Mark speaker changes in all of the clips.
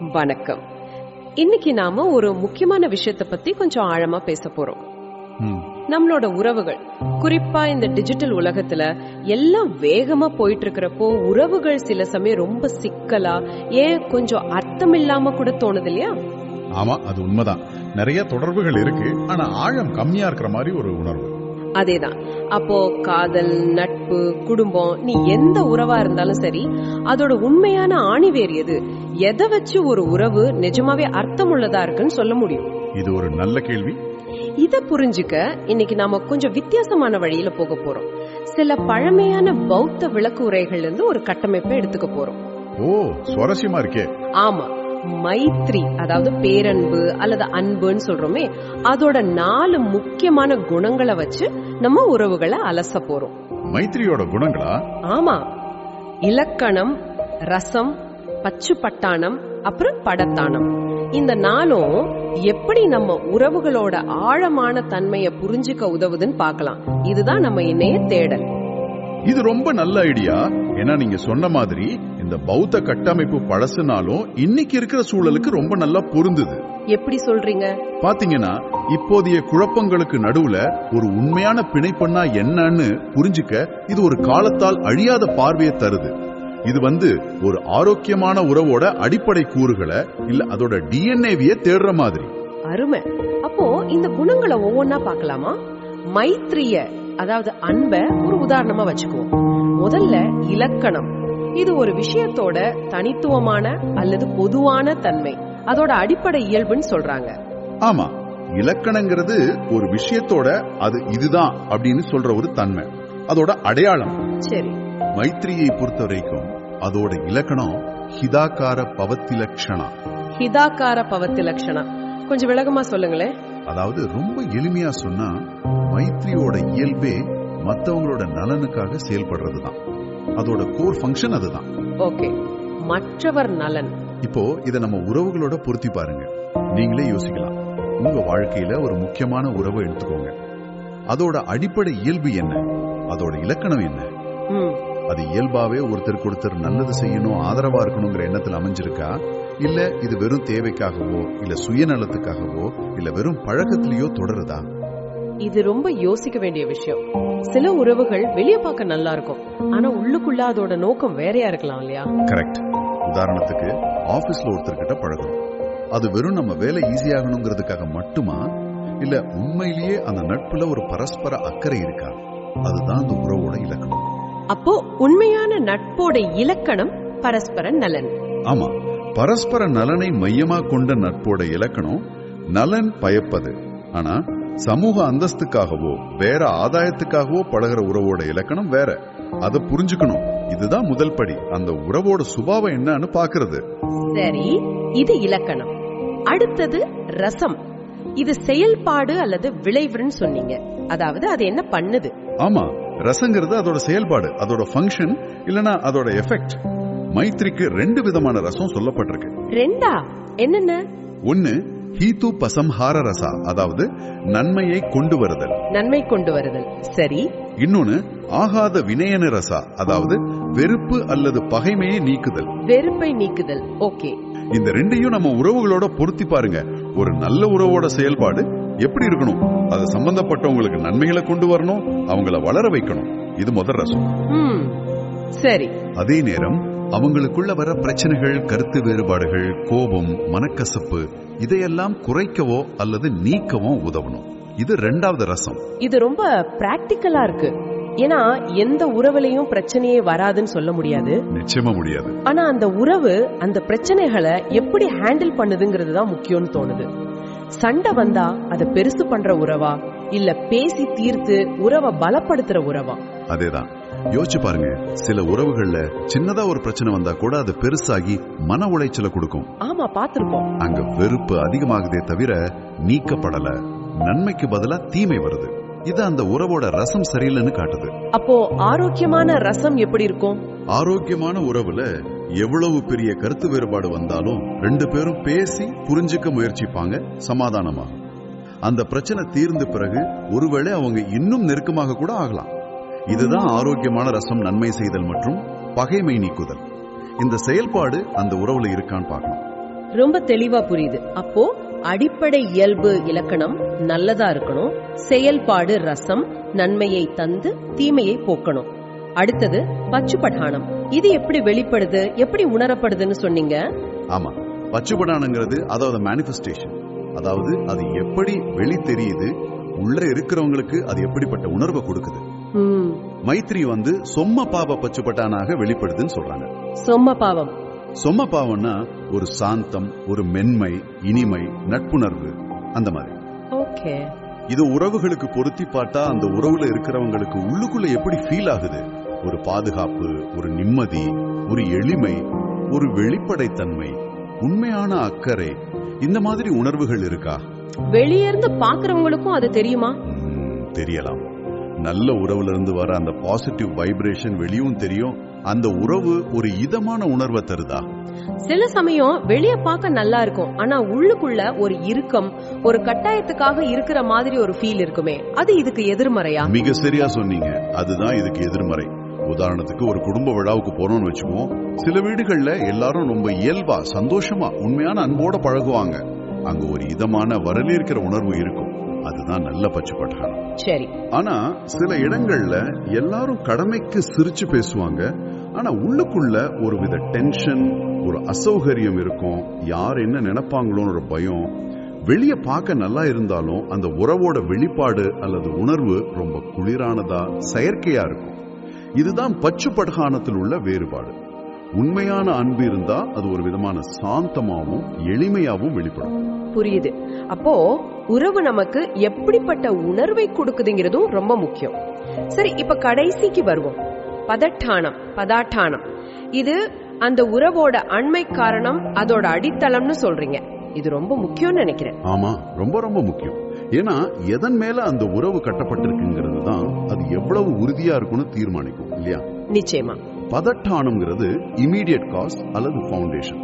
Speaker 1: வணக்கம். இன்னைக்கு நாம ஒரு முக்கியமான விஷயத்தை பத்தி கொஞ்சம் ஆழமா பேச போறோம். நம்மளோட உறவுகள் குறிப்பா இந்த டிஜிட்டல் உலகத்துல எல்லாம் வேகமா போயிட்டு இருக்கிறப்போ உறவுகள் சில சமயம் ரொம்ப சிக்கலா ஏன் கொஞ்சம் அர்த்தம் இல்லாம கூட தோணுது இல்லையா?
Speaker 2: ஆமா அது உண்மைதான். நிறைய தொடர்புகள் இருக்கு ஆனா ஆழம் கம்மியா இருக்கிற மாதிரி ஒரு உணர்வு.
Speaker 1: அதேதான். அப்போ காதல் நட்பு குடும்பம் நீ எந்த உறவா இருந்தாலும் சரி அதோட உண்மையான ஆணிவேர் எது? எதை வச்சு ஒரு உறவு நிஜமாவே அர்த்தமுள்ளதா இருக்குன்னு சொல்ல முடியும்.
Speaker 2: இது ஒரு நல்ல கேள்வி.
Speaker 1: இத புரிஞ்சுக்க இன்னைக்கு நாம கொஞ்சம் வித்தியாசமான வழியில போக போறோம். சில பழமையான பௌத்த விளக்கு உரைகள்ல இருந்து ஒரு கட்டமைப்பை எடுத்துக்க போறோம்.
Speaker 2: ஓ சுவாரஸ்யமா இருக்கே.
Speaker 1: ஆமா. மைத்ரி அதாவது பேரன்பு அல்லது அன்புன்னு சொல்றோமே அதோட நாலு முக்கியமான குணங்களை வச்சு நம்ம உறவுகளை அலச போறோம்.
Speaker 2: மைத்ரியோட குணங்களா?
Speaker 1: ஆமா. இலக்கணம் ரசம் பச்சு பட்டாணம் அப்புறம் படத்தானம். இந்த நாளும் எப்படி நம்ம உறவுகளோட ஆழமான தன்மையை புரிஞ்சுக்க உதவுதுன்னு பார்க்கலாம். இதுதான் நம்ம இணைய தேடல்.
Speaker 2: இது ரொம்ப நல்ல ஐடியா. ஏன்னா நீங்க சொன்ன மாதிரி இந்த பௌத்த கட்டமைப்பு பழசுனாலும் இன்னைக்கு இருக்கிற சூழலுக்கு ரொம்ப நல்லா பொருந்துது.
Speaker 1: எப்படி சொல்றீங்க?
Speaker 2: பாத்தீங்கன்னா இப்போதைய குழப்பங்களுக்கு நடுவுல ஒரு உண்மையான பிணைப்புன்னா என்னன்னு புரிஞ்சுக்க இது ஒரு காலத்தால் அழியாத பார்வையை தருது. இது வந்து ஒரு ஆரோக்கியமான உறவோட அடிப்படை கூறுகளை இல்ல அதோட டிஎன்ஏவிய தேடுற மாதிரி.
Speaker 1: அருமை. அப்போ இந்த குணங்களை ஒவ்வொன்னா பார்க்கலாமா? மைத்ரிய அதாவது அன்ப ஒரு உதாரணமா வச்சுக்குவோம். முதல்ல இலக்கணம். இது ஒரு விஷயத்தோட தனித்துவமான அல்லது பொதுவான தன்மை. அதோட அடிப்படை இயல்புன்னு சொல்றாங்க.
Speaker 2: ஆமா. இலக்கணங்கிறது ஒரு விஷயத்தோட அது இதுதான் அப்படின்னு சொல்ற ஒரு தன்மை. அதோட அடையாளம்.
Speaker 1: சரி.
Speaker 2: மைத்ரியை பொறுத்த வரைக்கும் அதோட இலக்கணம் ஹிதாக்கார பவத்திலக்ஷணா.
Speaker 1: ஹிதாக்கார பவத்தி லட்சணா கொஞ்சம் விளக்கமா சொல்லுங்களேன்.
Speaker 2: அதாவது ரொம்ப எளிமையா சொன்னா மைத்ரியோட இயல்பே மத்தவங்களோட நலனுக்காக செயல்படுறதுதான். அதோட கோர் ஃபங்க்ஷன் அதுதான்.
Speaker 1: ஓகே மற்றவர் நலன்.
Speaker 2: இப்போ இத நம்ம உறவுகளோட பொருத்தி பாருங்க. நீங்களே யோசிக்கலாம். உங்க வாழ்க்கையில ஒரு முக்கியமான உறவை எடுத்துக்கோங்க. அதோட அடிப்படை இயல்பு என்ன? அதோட இலக்கணம் என்ன? அது இயல்பாவே ஒருத்தருக்கு ஒருத்தர் நல்லது செய்யணும் ஆதரவா இருக்கணுங்கிற எண்ணத்துல அமைஞ்சிருக்கா? இல்ல இது வெறும் தேவைக்காகவோ இல்ல சுயநலத்துக்காகவோ இல்ல வெறும் பழக்கத்திலேயோ தொடருதா?
Speaker 1: இது ரொம்ப யோசிக்க வேண்டிய விஷயம். சில உறவுகள் வெளிய பார்க்க நல்லா இருக்கும். ஆனா உள்ளுக்குள்ள அதோட நோக்கம் வேறையா இருக்கலாம் இல்லையா?
Speaker 2: கரெக்ட் உதாரணத்துக்கு ஆபீஸ்ல ஒருத்தர்கிட்ட பழகுறோம் அது வெறும் நம்ம வேலை ஈஸியாகணுங்கிறதுக்காக மட்டுமா? இல்ல உண்மையிலேயே அந்த நட்புல ஒரு பரஸ்பர அக்கறை இருக்கா? அதுதான் அந்த உறவோட இலக்கணம்.
Speaker 1: அப்போ உண்மையான நட்போட இலக்கணம் பரஸ்பர நலன்.
Speaker 2: ஆமா. பரஸ்பர நலனை மையமா கொண்ட நட்போட இலக்கணம் நலன் பயப்பது. ஆனா சமூக அந்தஸ்துக்காகவோ வேற ஆதாயத்துக்காகவோ பழகுற உறவோட இலக்கணம் வேற. அதை புரிஞ்சுக்கணும். இதுதான் முதல் படி. அந்த உறவோட சுபாவம் என்னன்னு பாக்குறது.
Speaker 1: சரி இது இலக்கணம். அடுத்தது ரசம். இது செயல்பாடு அல்லது விளைவுன்னு சொன்னீங்க. அதாவது அது என்ன பண்ணுது?
Speaker 2: ஆமா ரசங்கிறது அதோட செயல்பாடு அதோட ஃபங்க்ஷன் இல்லனா அதோட எஃபெக்ட் மைத்ரிக்கு ரெண்டு விதமான ரசம் சொல்லப்பட்டிருக்கு.
Speaker 1: ரெண்டா? என்னென்ன?
Speaker 2: ஒன்னு ஹீது பசம்ஹார ரசா அதாவது நன்மையை கொண்டு வருதல்.
Speaker 1: நன்மை கொண்டு வருதல். சரி.
Speaker 2: இன்னொன்னு ஆகாத வினயன ரசா அதாவது வெறுப்பு அல்லது பகைமையை நீக்குதல்.
Speaker 1: வெறுப்பை நீக்குதல். ஓகே.
Speaker 2: இந்த ரெண்டையும் நம்ம உறவுகளோட பொருத்தி பாருங்க. ஒரு நல்ல உறவோட செயல்பாடு எப்படி இருக்கணும்? அது சம்பந்தப்பட்டவங்களுக்கு நன்மைகளை கொண்டு வரணும் அவங்கள வளர வைக்கணும். இது முதல் ரசம்.
Speaker 1: ம். சரி.
Speaker 2: அதே நேரம் அவங்களுக்குள்ள வர பிரச்சனைகள் கருத்து வேறுபாடுகள் கோபம் மனக்கசப்பு இதையெல்லாம் குறைக்கவோ அல்லது நீக்கவோ உதவணும். இது ரெண்டாவது ரசம்.
Speaker 1: இது ரொம்ப பிராக்டிக்கலா இருக்கு. ஏன்னா எந்த உறவுலையும் பிரச்சனையே வராதுன்னு சொல்ல முடியாது.
Speaker 2: நிச்சயமா முடியாது.
Speaker 1: ஆனா அந்த உறவு அந்த பிரச்சனைகளை எப்படி ஹேண்டில் பண்ணுதுங்கிறது தான் முக்கியம்னு தோணுது. சண்டை வந்தா அதை பெருசு பண்ற உறவா? இல்ல பேசி தீர்த்து உறவை பலப்படுத்துற உறவா?
Speaker 2: அதேதான். யோசிச்சு பாருங்க. சில உறவுகள்ல சின்னதா ஒரு பிரச்சனை வந்தா கூட அது பெருசாகி மன உளைச்சலை கொடுக்கும்.
Speaker 1: ஆமா பாத்திருப்போம்
Speaker 2: அங்க வெறுப்பு அதிகமாகுதே தவிர நீக்கப்படல. நன்மைக்கு பதிலா தீமை வருது. இது அந்த உறவோட ரசம் சரியில்லைன்னு காட்டுது.
Speaker 1: அப்போ ஆரோக்கியமான ரசம் எப்படி இருக்கும்?
Speaker 2: ஆரோக்கியமான உறவுல எவ்வளவு பெரிய கருத்து வேறுபாடு வந்தாலும் ரெண்டு பேரும் பேசி புரிஞ்சுக்க முயற்சிப்பாங்க சமாதானமாகும். அந்த பிரச்சனை தீர்ந்த பிறகு ஒருவேளை அவங்க இன்னும் நெருக்கமாக கூட ஆகலாம். இதுதான் ஆரோக்கியமான ரசம் நன்மை செய்தல் மற்றும் பகைமை நீக்குதல். இந்த செயல்பாடு அந்த உறவுல இருக்கான்னு பார்க்கணும்.
Speaker 1: ரொம்ப தெளிவா புரியுது. அப்போ அடிப்படை இயல்பு இலக்கணம் நல்லதா இருக்கணும் செயல்பாடு ரசம் நன்மையை தந்து தீமையை போக்கணும். அடுத்தது பச்சுப்படானம் இது எப்படி வெளிப்படுது எப்படி உணரப்படுதுன்னு சொன்னீங்க?
Speaker 2: ஆமா. பச்சுபடானங்கிறது அதோட மேனிஃபெஸ்டேஷன் அதாவது அது எப்படி வெளி தெரியுது உள்ள இருக்கிறவங்களுக்கு அது எப்படிப்பட்ட உணர்வை கொடுக்குது. மைத்ரி வந்து சொம்ம பாவ பச்சுப்பட்டானாக வெளிப்படுதுன்னு சொல்றாங்க.
Speaker 1: சொம்ம பாவம்.
Speaker 2: சொம்ம பாவம்னா ஒரு சாந்தம் ஒரு மென்மை இனிமை நட்புணர்வு அந்த மாதிரி.
Speaker 1: ஓகே.
Speaker 2: இது உறவுகளுக்கு பொருத்தி பார்த்தா அந்த உறவுல இருக்கிறவங்களுக்கு உள்ளுக்குள்ள எப்படி ஃபீல் ஆகுது? ஒரு பாதுகாப்பு ஒரு நிம்மதி ஒரு எளிமை ஒரு வெளிப்படைத்தன்மை உண்மையான அக்கறை இந்த மாதிரி உணர்வுகள் இருக்கா?
Speaker 1: வெளியே இருந்து பாக்குறவங்களுக்கும் அது தெரியுமா?
Speaker 2: தெரியலாம். நல்ல உறவுல இருந்து வர அந்த பாசிட்டிவ் வைப்ரேஷன் வெளியும் தெரியும். அந்த உறவு ஒரு இதமான உணர்வை தருதா?
Speaker 1: சில சமயம் வெளிய பார்க்க நல்லா இருக்கும். ஆனா உள்ளுக்குள்ள ஒரு இறுக்கம் ஒரு கட்டாயத்துக்காக இருக்கிற மாதிரி ஒரு ஃபீல் இருக்குமே. அது இதுக்கு எதிர்மறையா?
Speaker 2: மிக சரியா சொன்னீங்க. அதுதான் இதுக்கு எதிர்மறை. உதாரணத்துக்கு ஒரு குடும்ப விழாவுக்கு போறோம்னு வச்சுக்குவோம். சில வீடுகள்ல எல்லாரும் ரொம்ப இயல்பா சந்தோஷமா உண்மையான அன்போட பழகுவாங்க. அங்க ஒரு இதமான வரவேற்கிற உணர்வு இருக்கும். அதுதான் நல்ல பச்சுப்பட்டானம்
Speaker 1: சரி.
Speaker 2: ஆனா சில இடங்கள்ல எல்லாரும் கடமைக்கு சிரிச்சு பேசுவாங்க. ஆனா உள்ளுக்குள்ள ஒரு வித டென்ஷன் ஒரு அசௌகரியம் இருக்கும். யார் என்ன நினைப்பாங்களோன்னு ஒரு பயம். வெளிய பார்க்க நல்லா இருந்தாலும் அந்த உறவோட வெளிப்பாடு அல்லது உணர்வு ரொம்ப குளிரானதா செயற்கையா இருக்கும். இதுதான் பச்சு படகானத்தில் உள்ள வேறுபாடு. உண்மையான அன்பு இருந்தா அது ஒரு விதமான சாந்தமாவும் எளிமையாவும் வெளிப்படும்.
Speaker 1: புரியுது. அப்போ உறவு நமக்கு எப்படிப்பட்ட உணர்வை கொடுக்குதுங்கிறதும் ரொம்ப முக்கியம். சரி இப்ப கடைசிக்கு வருவோம். பதட்டானம் பதாட்டானம். இது அந்த உறவோட அண்மை காரணம் அதோட அடித்தளம்னு சொல்றீங்க. இது ரொம்ப முக்கியம்னு நினைக்கிறேன்.
Speaker 2: ஆமா ரொம்ப ரொம்ப முக்கியம். ஏன்னா எதன் மேல அந்த உறவு கட்டப்பட்டிருக்குங்கிறது தான் அது எவ்வளவு உறுதியா இருக்கும்னு தீர்மானிக்கும் இல்லையா?
Speaker 1: நிச்சயமா.
Speaker 2: பதட்டானம்ங்கிறது இமீடியட் காஸ் அல்லது ஃபவுண்டேஷன்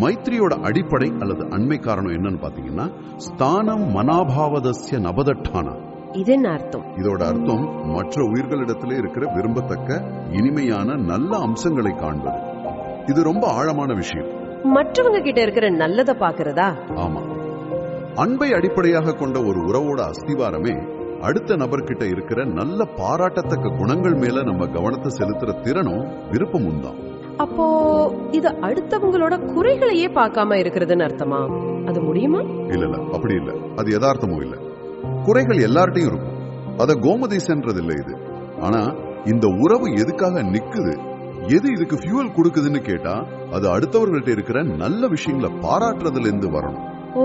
Speaker 2: மைத்ரியோட அடிப்படை அல்லது அண்மை காரணம் என்னன்னு பாத்தீங்கன்னா ஸ்தானம் மனாபாவதஸ்ய நபதட்டானா.
Speaker 1: இது என்ன அர்த்தம்?
Speaker 2: இதோட அர்த்தம் மற்ற உயிர்களிடத்திலே இருக்கிற விரும்பத்தக்க இனிமையான நல்ல அம்சங்களை காண்பது. இது ரொம்ப ஆழமான விஷயம்.
Speaker 1: மற்றவங்க கிட்ட இருக்கிற நல்லத பாக்குறதா
Speaker 2: ஆமா. அன்பை அடிப்படையாக கொண்ட ஒரு உறவோட அஸ்திவாரமே அடுத்த நபர்கிட்ட இருக்கிற நல்ல பாராட்டத்தக்க குணங்கள் மேல நம்ம கவனத்தை செலுத்துற திறனும் விருப்பமும் தான்.
Speaker 1: அப்போ இது அடுத்தவங்களோட குறைகளையே பார்க்காம இருக்கிறதுன்னு அர்த்தமா? அது முடியுமா?
Speaker 2: இல்ல இல்ல அப்படி இல்ல. அது யதார்த்தமும் இல்ல. குறைகள் எல்லார்ட்டையும் இருக்கும். அத கோமதேசன்றது இல்ல இது. ஆனா இந்த உறவு எதுக்காக நிக்குது? எது இதுக்கு ஃபியூவல் கொடுக்குதுன்னு கேட்டா அது அடுத்தவர்கள்ட்ட இருக்கிற நல்ல விஷயங்களை பாராட்டுறதுல இருந்து வரணும்.
Speaker 1: ஓ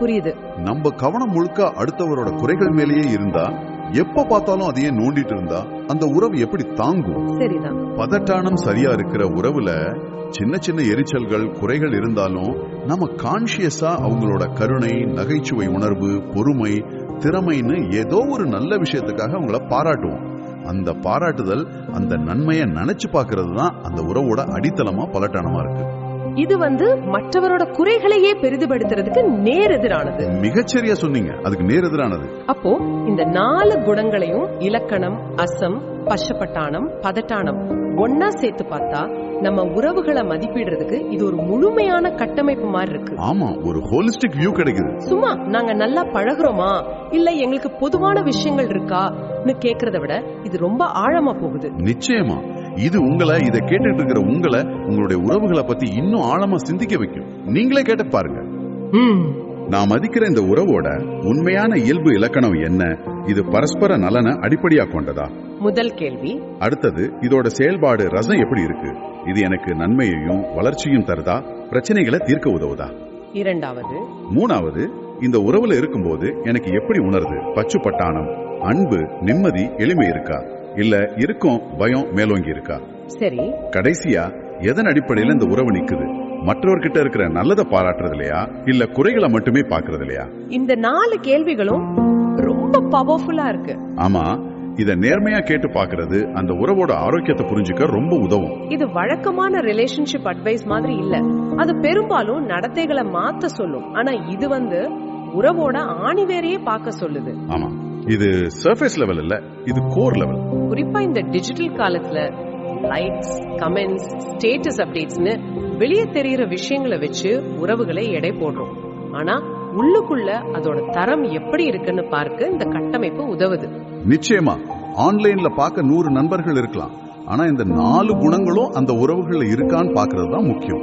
Speaker 1: புரியுது.
Speaker 2: நம்ம கவனம் முழுக்க அடுத்தவரோட குறைகள் மேலேயே இருந்தா எப்ப பார்த்தாலும் அதையே நோண்டிட்டு இருந்தா அந்த உறவு எப்படி தாங்கும்?
Speaker 1: சரிதான்.
Speaker 2: பதட்டானம் சரியா இருக்கிற உறவுல சின்ன சின்ன எரிச்சல்கள் குறைகள் இருந்தாலும் நம்ம கான்சியஸா அவங்களோட கருணை நகைச்சுவை உணர்வு பொறுமை திறமைன்னு ஏதோ ஒரு நல்ல விஷயத்துக்காக அவங்கள பாராட்டுவோம். அந்த பாராட்டுதல் அந்த நன்மையை நினைச்சு பார்க்கிறது தான் அந்த உறவோட அடித்தளமா பலட்டானமா இருக்கு.
Speaker 1: இது வந்து மற்றவரோட குறைகளையே பெரிதுபடுத்துறதுக்கு நேர் எதிரானது
Speaker 2: மிகச்சரியா சொன்னீங்க. அதுக்கு நேர் எதிரானது
Speaker 1: அப்போ இந்த நாலு குணங்களையும் இலக்கணம் அசம் பஷப்பட்டானம் பதட்டானம் ஒன்னா சேர்த்து பார்த்தா நம்ம உறவுகளை மதிப்பிடுறதுக்கு இது ஒரு முழுமையான கட்டமைப்பு மாதிரி இருக்கு.
Speaker 2: ஆமா ஒரு ஹோலிஸ்டிக் வியூ கிடைக்குது.
Speaker 1: சும்மா நாங்க நல்லா பழகுறோமா? இல்ல எங்களுக்கு பொதுவான விஷயங்கள் இருக்கான்னு கேக்குறத விட இது ரொம்ப ஆழமா போகுது.
Speaker 2: நிச்சயமா. இது உங்களை இதை கேட்டுட்டு இருக்கிற உங்களை உங்களுடைய உறவுகளை பத்தி இன்னும் ஆழமா சிந்திக்க வைக்கும். நீங்களே கேட்டு பாருங்க. நான் மதிக்கிற இந்த உறவோட உண்மையான இயல்பு இலக்கணம் என்ன? இது பரஸ்பர நலனை அடிப்படையா கொண்டதா?
Speaker 1: முதல் கேள்வி.
Speaker 2: அடுத்தது இதோட செயல்பாடு ரசம் எப்படி இருக்கு? இது எனக்கு நன்மையையும் வளர்ச்சியும் தருதா? பிரச்சனைகளை தீர்க்க உதவுதா?
Speaker 1: இரண்டாவது.
Speaker 2: மூணாவது இந்த உறவுல இருக்கும்போது எனக்கு எப்படி உணருது பச்சு பட்டாணம் அன்பு நிம்மதி எளிமை இருக்கா? இல்ல இருக்கும் பயம் மேலோங்கி இருக்கா
Speaker 1: சரி.
Speaker 2: கடைசியா எதன் அடிப்படையில இந்த உறவு நிக்குது? மற்றவர்கிட்ட இருக்கிற நல்லதை பாராட்டுறது இல்லையா? இல்ல குறைகளை மட்டுமே பாக்குறது இல்லையா?
Speaker 1: இந்த நாலு கேள்விகளும் ரொம்ப பவர்ஃபுல்லா இருக்கு.
Speaker 2: ஆமா இத நேர்மையா கேட்டு பாக்குறது அந்த உறவோட ஆரோக்கியத்தை புரிஞ்சுக்க ரொம்ப உதவும்.
Speaker 1: இது வழக்கமான ரிலேஷன்ஷிப் அட்வைஸ் மாதிரி இல்ல. அது பெரும்பாலும் நடத்தைகளை மாத்த சொல்லும். ஆனா இது வந்து உறவோட ஆணிவேரையே பார்க்க சொல்லுது.
Speaker 2: ஆமா. இது சர்ஃபேஸ் லெவல் இல்ல இது கோர் லெவல்
Speaker 1: குறிப்பா இந்த டிஜிட்டல் காலத்துல லைக்ஸ் கமெண்ட்ஸ் ஸ்டேட்டஸ் அப்டேட்ஸ்னு வெளியே தெரியிற விஷயங்களை வச்சு உறவுகளை எடை போடுறோம். ஆனா உள்ளுக்குள்ள அதோட தரம் எப்படி இருக்குன்னு பார்க்க இந்த கட்டமைப்பு உதவுது.
Speaker 2: நிச்சயமா ஆன்லைன்ல பார்க்க நூறு நண்பர்கள் இருக்கலாம். ஆனா இந்த நாலு குணங்களும் அந்த உறவுகள்ல இருக்கான்னு பார்க்கிறது தான் முக்கியம்.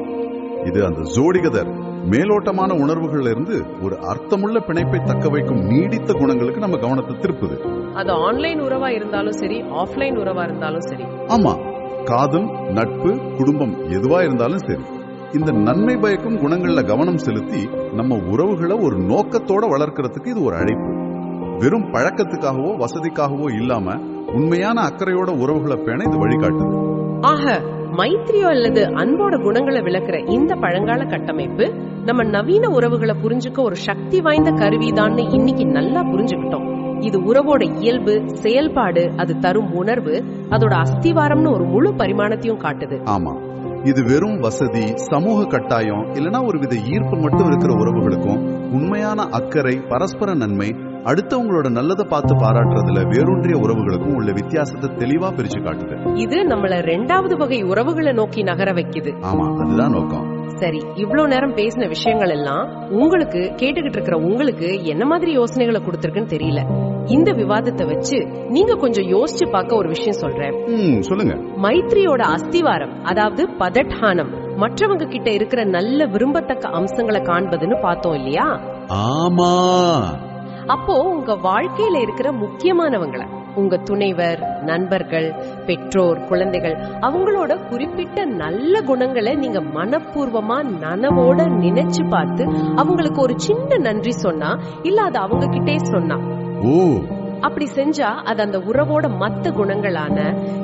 Speaker 2: இது அந்த ஜோடிகதர். மேலோட்டமான உணர்வுகள்ல இருந்து ஒரு அர்த்தமுள்ள பிணைப்பை தக்க வைக்கும் நீடித்த குணங்களுக்கு நம்ம கவனத்தை திருப்புது.
Speaker 1: அது ஆன்லைன் உறவா இருந்தாலும் சரி ஆஃப்லைன் உறவா இருந்தாலும் சரி.
Speaker 2: ஆமா காதல் நட்பு குடும்பம் எதுவா இருந்தாலும் சரி இந்த நன்மை பயக்கும் குணங்கள்ல கவனம் செலுத்தி நம்ம உறவுகளை ஒரு நோக்கத்தோட வளர்க்கறதுக்கு இது ஒரு அழைப்பு. வெறும் பழக்கத்துக்காகவோ வசதிக்காகவோ இல்லாம உண்மையான அக்கறையோட உறவுகளை பேண இது வழிகாட்டுது.
Speaker 1: ஆக மைத்திரியோ அல்லது அன்போட குணங்களை விளக்குற இந்த பழங்கால கட்டமைப்பு நம்ம நவீன உறவுகளை புரிஞ்சுக்க ஒரு சக்தி வாய்ந்த கருவிதான்னு இன்னைக்கு நல்லா புரிஞ்சுக்கிட்டோம். இது உறவோட இயல்பு செயல்பாடு அது தரும் உணர்வு அதோட அஸ்திவாரம்னு ஒரு முழு பரிமாணத்தையும் காட்டுது.
Speaker 2: ஆமா. இது வெறும் வசதி சமூக கட்டாயம் இல்லனா ஒரு வித ஈர்ப்பு மட்டும் இருக்கிற உறவுகளுக்கும் உண்மையான அக்கறை பரஸ்பர நன்மை அடுத்தவங்களோட நல்லதை பார்த்து பாராட்டுறதுல வேரூன்றிய உறவுகளுக்கும் உள்ள வித்தியாசத்தை தெளிவா பிரிச்சு காட்டுது.
Speaker 1: இது நம்மள ரெண்டாவது வகை உறவுகளை நோக்கி நகர வைக்குது.
Speaker 2: ஆமா அதுதான் நோக்கம்.
Speaker 1: சரி இவ்ளோ நேரம் பேசின விஷயங்கள் எல்லாம் உங்களுக்கு கேட்டுக்கிட்டு இருக்கிற உங்களுக்கு என்ன மாதிரி யோசனைகளை கொடுத்திருக்குன்னு தெரியல. இந்த விவாதத்தை வச்சு நீங்க கொஞ்சம் யோசிச்சு பார்க்க ஒரு விஷயம் சொல்றேன்.
Speaker 2: சொல்லுங்க.
Speaker 1: மைத்ரியோட அஸ்திவாரம் அதாவது பதட்ஹானம் மற்றவங்க கிட்ட இருக்கிற நல்ல விரும்பத்தக்க அம்சங்களை காண்பதுன்னு பார்த்தோம் இல்லையா?
Speaker 2: ஆமா.
Speaker 1: அப்போ உங்க வாழ்க்கையில இருக்கிற முக்கியமானவங்கள உங்க துணைவர் நண்பர்கள் பெற்றோர் குழந்தைகள் அவங்களோட குறிப்பிட்ட நல்ல குணங்களை நீங்க மனப்பூர்வமா நனவோட நினைச்சு பார்த்து அவங்களுக்கு ஒரு சின்ன நன்றி சொன்னா இல்ல அது அவங்க கிட்டே சொன்னா அப்படி செஞ்சா அது அந்த உறவோட மத்த குணங்களான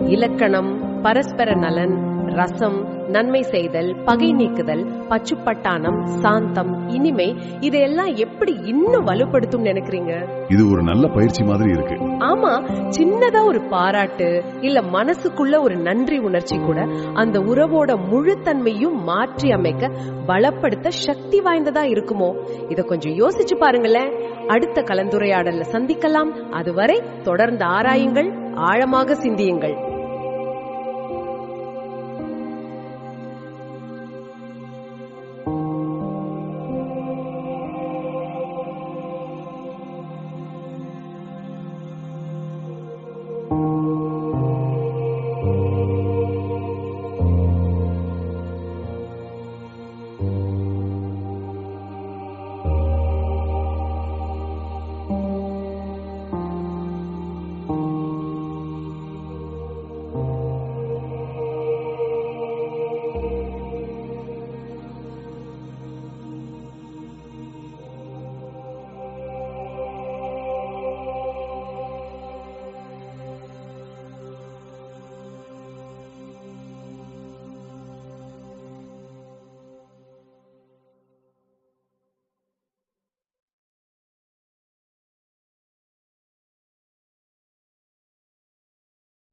Speaker 1: இலக்கணம் பரஸ்பர நலன் ரசம் நன்மை செய்தல் பகை நீக்குதல் பச்சுப்பட்டானம் சாந்தம் இனிமை இதையெல்லாம் எப்படி இன்னும் வலுப்படுத்தும் நினைக்கிறீங்க?
Speaker 2: இது ஒரு நல்ல பயிற்சி மாதிரி இருக்கு.
Speaker 1: ஆமா சின்னதா ஒரு பாராட்டு இல்ல மனசுக்குள்ள ஒரு நன்றி உணர்ச்சி கூட அந்த உறவோட முழுத்தன்மையும் மாற்றி அமைக்க பலப்படுத்த சக்தி வாய்ந்ததா இருக்குமோ? இத கொஞ்சம் யோசிச்சு பாருங்களேன். அடுத்த கலந்துரையாடல்ல சந்திக்கலாம். அதுவரை தொடர்ந்து ஆராயுங்கள் ஆழமாக சிந்தியுங்கள்.